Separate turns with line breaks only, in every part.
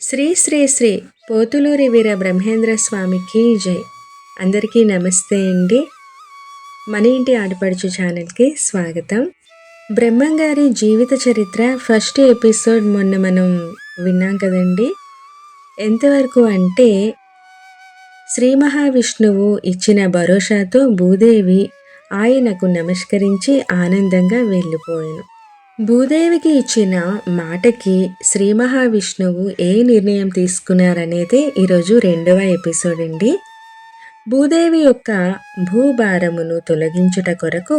శ్రీ శ్రీ శ్రీ పోతులూరి వీర బ్రహ్మేంద్ర స్వామికి జై. అందరికీ నమస్తే అండి. మన ఇంటి ఆడపడుచు ఛానల్కి స్వాగతం. బ్రహ్మంగారి జీవిత చరిత్ర ఫస్ట్ ఎపిసోడ్ మొన్న మనం విన్నాం కదండి. ఎంతవరకు అంటే శ్రీ మహావిష్ణువు ఇచ్చిన భరోసాతో భూదేవి ఆయనకు నమస్కరించి ఆనందంగా వెళ్ళిపోయాను. భూదేవికి ఇచ్చిన మాటకి శ్రీ మహావిష్ణువు ఏ నిర్ణయం తీసుకున్నారనేదే ఈరోజు రెండవ ఎపిసోడ్ అండి. భూదేవి యొక్క భూభారమును తొలగించుట కొరకు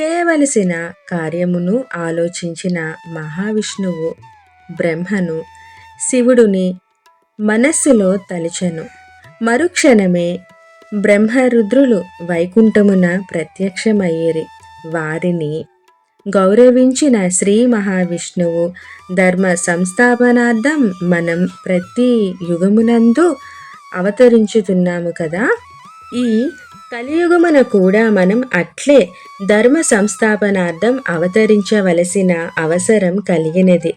చేయవలసిన కార్యమును ఆలోచించిన మహావిష్ణువు బ్రహ్మను శివుడుని మనస్సులో తలిచెను. మరుక్షణమే బ్రహ్మరుద్రులు వైకుంఠమున ప్రత్యక్షమయ్యేరి. వారిని గౌరవించిన శ్రీ మహావిష్ణువు. ధర్మ సంస్థాపనార్థం మనం ప్రతి యుగమునందు అవతరించుతున్నాము కదా? ఈ కలియుగమున కూడా మనం అట్లే ధర్మ సంస్థాపనార్థం అవతరించవలసిన అవసరం కలిగినది.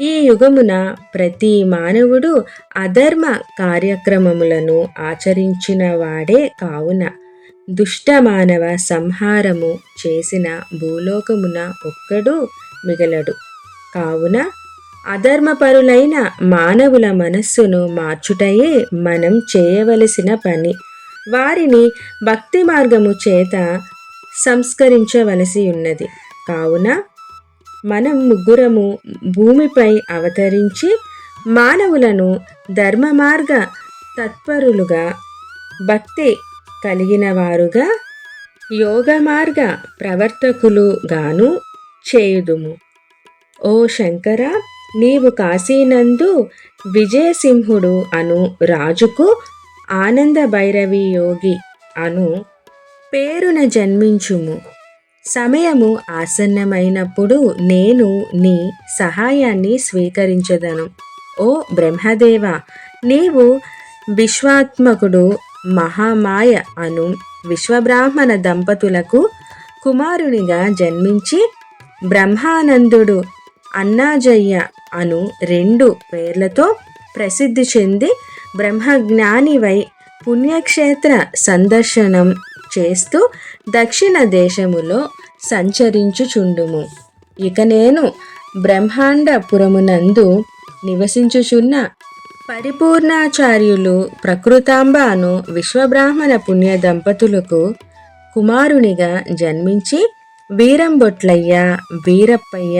ఈ యుగమున ప్రతి మానవుడు అధర్మ కార్యక్రమములను ఆచరించిన వాడే కావున దుష్ట మానవ సంహారము చేసిన భూలోకమున ఒక్కడు మిగలడు. కావున అధర్మపరులైన మానవుల మనస్సును మార్చుటయే మనం చేయవలసిన పని. వారిని భక్తి మార్గము చేత సంస్కరించవలసి ఉన్నది. కావున మనం ముగ్గురము భూమిపై అవతరించి మానవులను ధర్మ మార్గ తత్పరులుగా భక్తి కలిగిన వారుగా యోగ మార్గ ప్రవర్తకులు గాను చేయుదుము. ఓ శంకర నీవు కాశీనందు విజయసింహుడు అను రాజుకు ఆనంద భైరవి యోగి అను పేరున జన్మించుము. సమయము ఆసన్నమైనప్పుడు నేను నీ సహాయాన్ని స్వీకరించదను. ఓ బ్రహ్మదేవ నీవు విశ్వాత్మకుడు మహామాయ అను విశ్వబ్రాహ్మణ దంపతులకు కుమారునిగా జన్మించి బ్రహ్మానందుడు అన్నాజయ్య అను రెండు పేర్లతో ప్రసిద్ధి చెంది బ్రహ్మజ్ఞానివై పుణ్యక్షేత్ర సందర్శనం చేస్తూ దక్షిణ దేశములో సంచరించుచుండుము. ఇక నేను బ్రహ్మాండపురమునందు నివసించుచున్న పరిపూర్ణాచార్యులు ప్రకృతాంబాను విశ్వబ్రాహ్మణ పుణ్య దంపతులకు కుమారునిగా జన్మించి వీరంబొట్లయ్య వీరప్పయ్య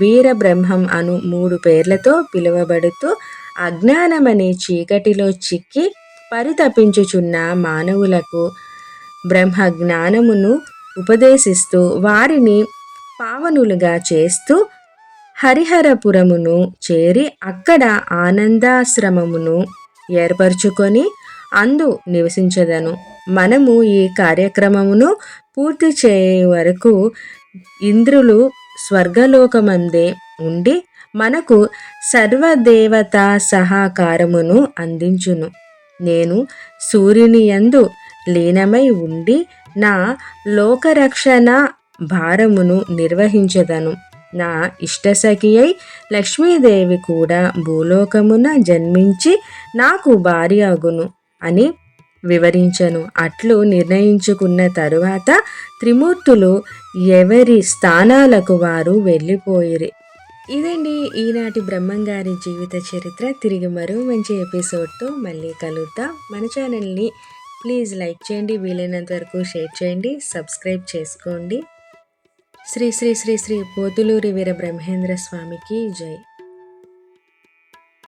వీరబ్రహ్మం అను మూడు పేర్లతో పిలువబడుతూ అజ్ఞానమనే చీకటిలో చిక్కి పరితపించుచున్న మానవులకు బ్రహ్మ జ్ఞానమును ఉపదేశిస్తూ వారిని పావనులుగా చేస్తూ హరిహరపురమును చేరి అక్కడ ఆనందాశ్రమమును ఏర్పరచుకొని అందు నివసించదను. మనము ఈ కార్యక్రమమును పూర్తి చేయ వరకు ఇంద్రులు స్వర్గలోకమందే ఉండి మనకు సర్వదేవతా సహకారమును అందించును. నేను సూర్యుని యందు లీనమై ఉండి నా లోకరక్షణ భారమును నిర్వహించదను. నా ఇష్టసఖి అయి లక్ష్మీదేవి కూడా భూలోకమున జన్మించి నాకు భార్య అగును అని వివరించను. అట్లు నిర్ణయించుకున్న తరువాత త్రిమూర్తులు ఎవరి స్థానాలకు వారు వెళ్ళిపోయిరి. ఇదండి ఈనాటి బ్రహ్మంగారి జీవిత చరిత్ర. తిరిగి మరో మంచి ఎపిసోడ్తో మళ్ళీ కలుద్దాం. మన ఛానల్ని ప్లీజ్ లైక్ చేయండి వీలైనంత వరకు షేర్ చేయండి సబ్స్క్రైబ్ చేసుకోండి. శ్రీ శ్రీ శ్రీ శ్రీ పోతులూరి వీర బ్రహ్మేంద్ర స్వామికి జై.